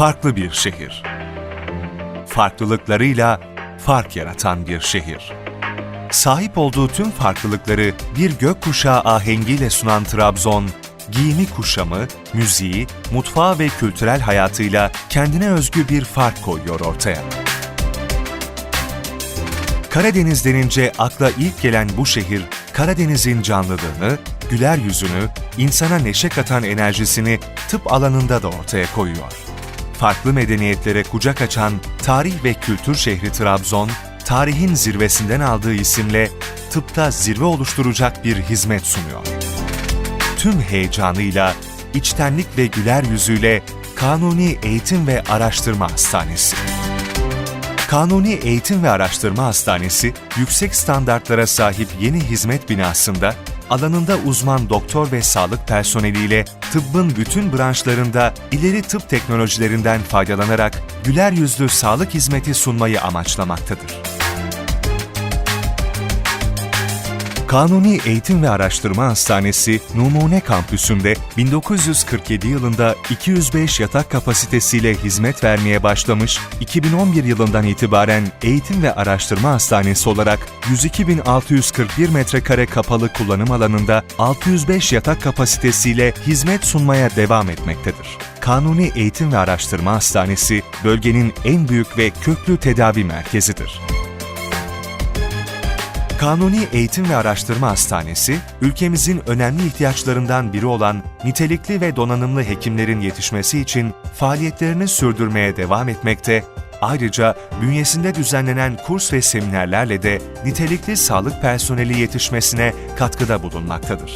farklı bir şehir. Farklılıklarıyla fark yaratan bir şehir. Sahip olduğu tüm farklılıkları bir gökkuşağı ahengiyle sunan Trabzon, giyimi kuşamı, müziği, mutfağı ve kültürel hayatıyla kendine özgü bir fark koyuyor ortaya. Karadeniz denince akla ilk gelen bu şehir, Karadeniz'in canlılığını, güler yüzünü, insana neşe katan enerjisini tıp alanında da ortaya koyuyor. Farklı medeniyetlere kucak açan tarih ve kültür şehri Trabzon, tarihin zirvesinden aldığı isimle tıpta zirve oluşturacak bir hizmet sunuyor. Tüm heyecanıyla, içtenlik ve güler yüzüyle Kanuni Eğitim ve Araştırma Hastanesi. Kanuni Eğitim ve Araştırma Hastanesi, yüksek standartlara sahip yeni hizmet binasında, alanında uzman doktor ve sağlık personeliyle tıbbın bütün branşlarında ileri tıp teknolojilerinden faydalanarak güler yüzlü sağlık hizmeti sunmayı amaçlamaktadır. Kanuni Eğitim ve Araştırma Hastanesi Numune Kampüsü'nde 1947 yılında 205 yatak kapasitesiyle hizmet vermeye başlamış, 2011 yılından itibaren Eğitim ve Araştırma Hastanesi olarak 102.641 metrekare kapalı kullanım alanında 605 yatak kapasitesiyle hizmet sunmaya devam etmektedir. Kanuni Eğitim ve Araştırma Hastanesi, bölgenin en büyük ve köklü tedavi merkezidir. Kanuni Eğitim ve Araştırma Hastanesi, ülkemizin önemli ihtiyaçlarından biri olan nitelikli ve donanımlı hekimlerin yetişmesi için faaliyetlerini sürdürmeye devam etmekte, ayrıca bünyesinde düzenlenen kurs ve seminerlerle de nitelikli sağlık personeli yetişmesine katkıda bulunmaktadır.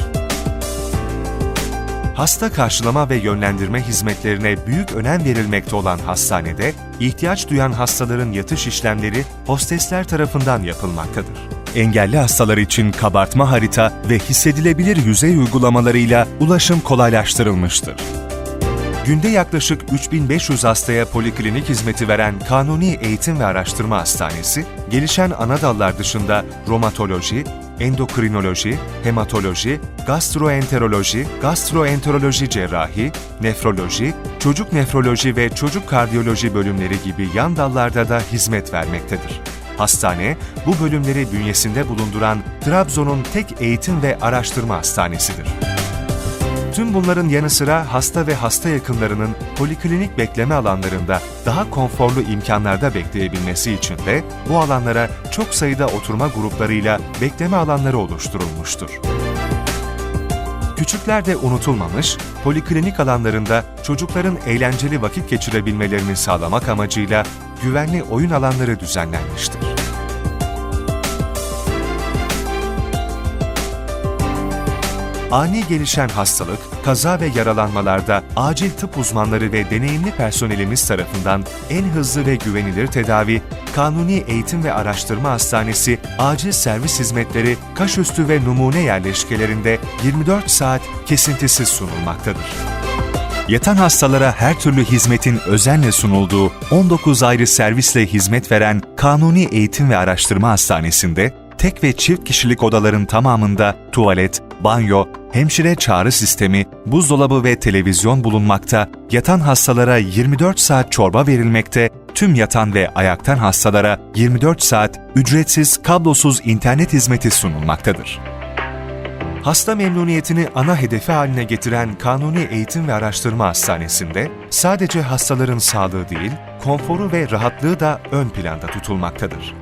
Hasta karşılama ve yönlendirme hizmetlerine büyük önem verilmekte olan hastanede, ihtiyaç duyan hastaların yatış işlemleri hostesler tarafından yapılmaktadır. Engelli hastalar için kabartma harita ve hissedilebilir yüzey uygulamalarıyla ulaşım kolaylaştırılmıştır. Günde yaklaşık 3500 hastaya poliklinik hizmeti veren Kanuni Eğitim ve Araştırma Hastanesi, gelişen ana dallar dışında romatoloji, endokrinoloji, hematoloji, gastroenteroloji, gastroenteroloji cerrahi, nefroloji, çocuk nefroloji ve çocuk kardiyoloji bölümleri gibi yan dallarda da hizmet vermektedir. Hastane, bu bölümleri bünyesinde bulunduran Trabzon'un tek eğitim ve araştırma hastanesidir. Tüm bunların yanı sıra hasta ve hasta yakınlarının poliklinik bekleme alanlarında daha konforlu imkanlarda bekleyebilmesi için de bu alanlara çok sayıda oturma gruplarıyla bekleme alanları oluşturulmuştur. Küçükler de unutulmamış, poliklinik alanlarında çocukların eğlenceli vakit geçirebilmelerini sağlamak amacıyla güvenli oyun alanları düzenlenmiştir. Ani gelişen hastalık, kaza ve yaralanmalarda acil tıp uzmanları ve deneyimli personelimiz tarafından en hızlı ve güvenilir tedavi, Kanuni Eğitim ve Araştırma Hastanesi acil servis hizmetleri Kaşüstü ve Numune yerleşkelerinde 24 saat kesintisiz sunulmaktadır. Yatan hastalara her türlü hizmetin özenle sunulduğu 19 ayrı servisle hizmet veren Kanuni Eğitim ve Araştırma Hastanesi'nde tek ve çift kişilik odaların tamamında tuvalet, banyo, hemşire çağrı sistemi, buzdolabı ve televizyon bulunmakta, yatan hastalara 24 saat çorba verilmekte, tüm yatan ve ayaktan hastalara 24 saat ücretsiz kablosuz internet hizmeti sunulmaktadır. Hasta memnuniyetini ana hedefi haline getiren Kanuni Eğitim ve Araştırma Hastanesi'nde sadece hastaların sağlığı değil, konforu ve rahatlığı da ön planda tutulmaktadır.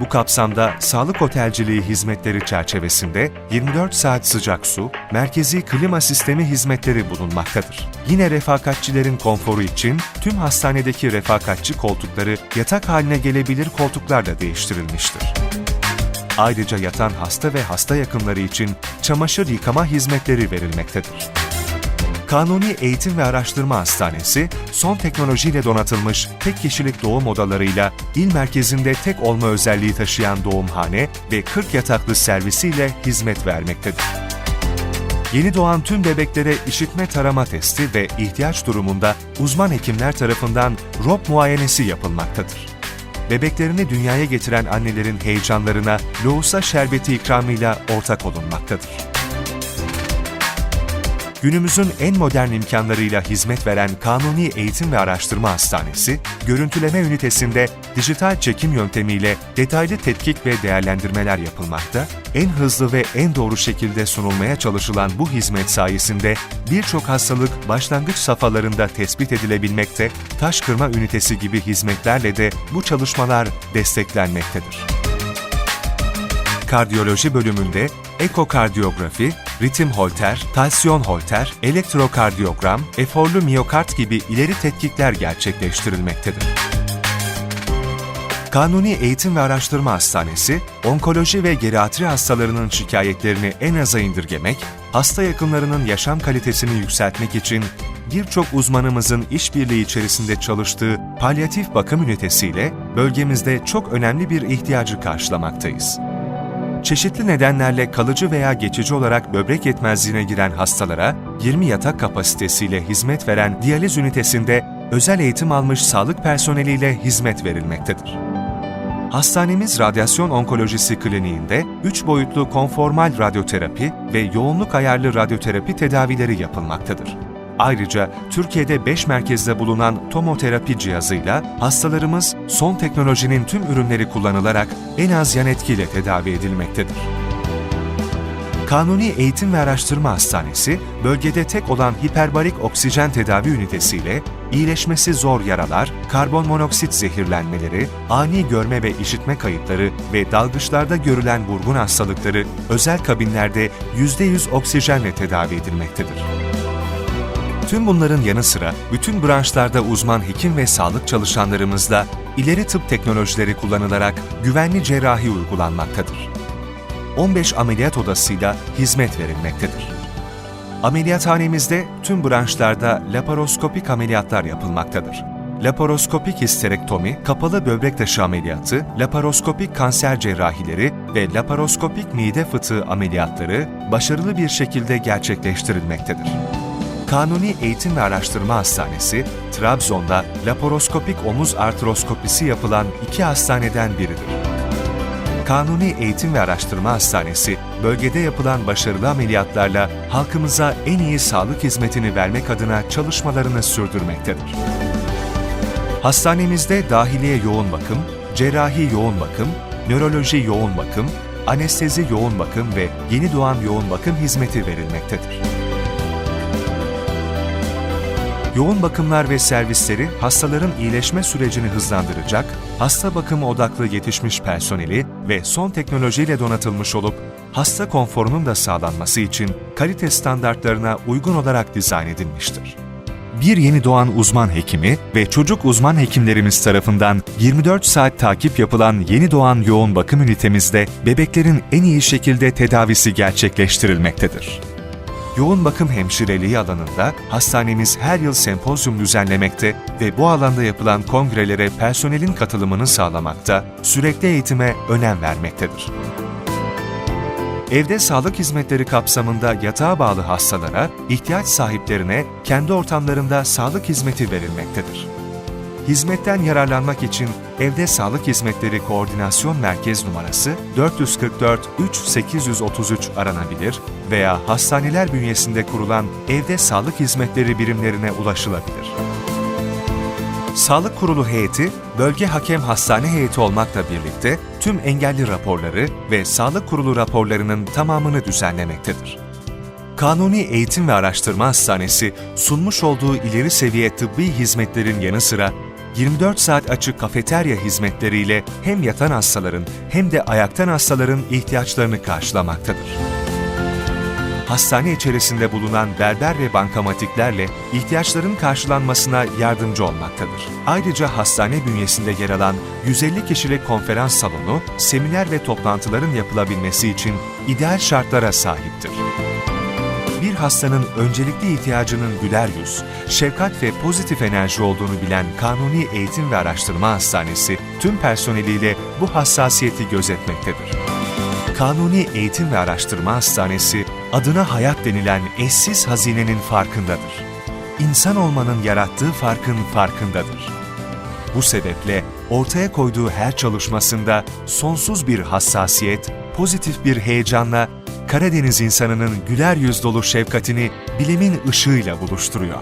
Bu kapsamda sağlık otelciliği hizmetleri çerçevesinde 24 saat sıcak su, merkezi klima sistemi hizmetleri bulunmaktadır. Yine refakatçilerin konforu için tüm hastanedeki refakatçi koltukları yatak haline gelebilir koltuklarla değiştirilmiştir. Ayrıca yatan hasta ve hasta yakınları için çamaşır yıkama hizmetleri verilmektedir. Kanuni Eğitim ve Araştırma Hastanesi, son teknolojiyle donatılmış tek kişilik doğum odalarıyla il merkezinde tek olma özelliği taşıyan doğumhane ve 40 yataklı servisiyle hizmet vermektedir. Yeni doğan tüm bebeklere işitme tarama testi ve ihtiyaç durumunda uzman hekimler tarafından ROP muayenesi yapılmaktadır. Bebeklerini dünyaya getiren annelerin heyecanlarına lohusa şerbeti ikramıyla ortak olunmaktadır. Günümüzün en modern imkanlarıyla hizmet veren Kanuni Eğitim ve Araştırma Hastanesi, görüntüleme ünitesinde dijital çekim yöntemiyle detaylı tetkik ve değerlendirmeler yapılmakta, en hızlı ve en doğru şekilde sunulmaya çalışılan bu hizmet sayesinde birçok hastalık başlangıç safhalarında tespit edilebilmekte, taş kırma ünitesi gibi hizmetlerle de bu çalışmalar desteklenmektedir. Kardiyoloji bölümünde ekokardiyografi, ritim holter, tansiyon holter, elektrokardiyogram, eforlu miyokard gibi ileri tetkikler gerçekleştirilmektedir. Kanuni Eğitim ve Araştırma Hastanesi, onkoloji ve geriatri hastalarının şikayetlerini en aza indirgemek, hasta yakınlarının yaşam kalitesini yükseltmek için birçok uzmanımızın işbirliği içerisinde çalıştığı palyatif bakım ünitesiyle bölgemizde çok önemli bir ihtiyacı karşılamaktayız. Çeşitli nedenlerle kalıcı veya geçici olarak böbrek yetmezliğine giren hastalara 20 yatak kapasitesiyle hizmet veren diyaliz ünitesinde özel eğitim almış sağlık personeliyle hizmet verilmektedir. Hastanemiz radyasyon onkolojisi kliniğinde 3 boyutlu konformal radyoterapi ve yoğunluk ayarlı radyoterapi tedavileri yapılmaktadır. Ayrıca Türkiye'de 5 merkezde bulunan tomoterapi cihazıyla hastalarımız son teknolojinin tüm ürünleri kullanılarak en az yan etkiyle tedavi edilmektedir. Kanuni Eğitim ve Araştırma Hastanesi, bölgede tek olan hiperbarik oksijen tedavi ünitesiyle iyileşmesi zor yaralar, karbon monoksit zehirlenmeleri, ani görme ve işitme kayıpları ve dalgıçlarda görülen vurgun hastalıkları özel kabinlerde %100 oksijenle tedavi edilmektedir. Tüm bunların yanı sıra bütün branşlarda uzman hekim ve sağlık çalışanlarımızla ileri tıp teknolojileri kullanılarak güvenli cerrahi uygulanmaktadır. 15 ameliyat odasıyla hizmet verilmektedir. Ameliyathanemizde tüm branşlarda laparoskopik ameliyatlar yapılmaktadır. Laparoskopik histerektomi, kapalı böbrek taşı ameliyatı, laparoskopik kanser cerrahileri ve laparoskopik mide fıtığı ameliyatları başarılı bir şekilde gerçekleştirilmektedir. Kanuni Eğitim ve Araştırma Hastanesi, Trabzon'da laparoskopik omuz artroskopisi yapılan iki hastaneden biridir. Kanuni Eğitim ve Araştırma Hastanesi, bölgede yapılan başarılı ameliyatlarla halkımıza en iyi sağlık hizmetini vermek adına çalışmalarını sürdürmektedir. Hastanemizde dahiliye yoğun bakım, cerrahi yoğun bakım, nöroloji yoğun bakım, anestezi yoğun bakım ve yeni doğan yoğun bakım hizmeti verilmektedir. Yoğun bakımlar ve servisleri hastaların iyileşme sürecini hızlandıracak, hasta bakımı odaklı yetişmiş personeli ve son teknolojiyle donatılmış olup hasta konforunun da sağlanması için kalite standartlarına uygun olarak dizayn edilmiştir. Bir yeni doğan uzman hekimi ve çocuk uzman hekimlerimiz tarafından 24 saat takip yapılan yeni doğan yoğun bakım ünitemizde bebeklerin en iyi şekilde tedavisi gerçekleştirilmektedir. Yoğun bakım hemşireliği alanında hastanemiz her yıl sempozyum düzenlemekte ve bu alanda yapılan kongrelere personelin katılımını sağlamakta, sürekli eğitime önem vermektedir. Evde sağlık hizmetleri kapsamında yatağa bağlı hastalara, ihtiyaç sahiplerine kendi ortamlarında sağlık hizmeti verilmektedir. Hizmetten yararlanmak için Evde Sağlık Hizmetleri Koordinasyon Merkez numarası 444 3833 aranabilir veya hastaneler bünyesinde kurulan Evde Sağlık Hizmetleri birimlerine ulaşılabilir. Sağlık Kurulu heyeti, bölge hakem hastane heyeti olmakla birlikte tüm engelli raporları ve Sağlık Kurulu raporlarının tamamını düzenlemektedir. Kanuni Eğitim ve Araştırma Hastanesi sunmuş olduğu ileri seviye tıbbi hizmetlerin yanı sıra 24 saat açık kafeterya hizmetleriyle hem yatan hastaların hem de ayaktan hastaların ihtiyaçlarını karşılamaktadır. Hastane içerisinde bulunan berber ve bankamatiklerle ihtiyaçların karşılanmasına yardımcı olmaktadır. Ayrıca hastane bünyesinde yer alan 150 kişilik konferans salonu, seminer ve toplantıların yapılabilmesi için ideal şartlara sahiptir bir hastanın öncelikli ihtiyacının güler yüz, şefkat ve pozitif enerji olduğunu bilen Kanuni Eğitim ve Araştırma Hastanesi tüm personeliyle bu hassasiyeti gözetmektedir. Kanuni Eğitim ve Araştırma Hastanesi adına hayat denilen eşsiz hazinenin farkındadır. İnsan olmanın yarattığı farkın farkındadır. Bu sebeple ortaya koyduğu her çalışmasında sonsuz bir hassasiyet, pozitif bir heyecanla Karadeniz insanının güler yüz dolu şefkatini bilimin ışığıyla buluşturuyor.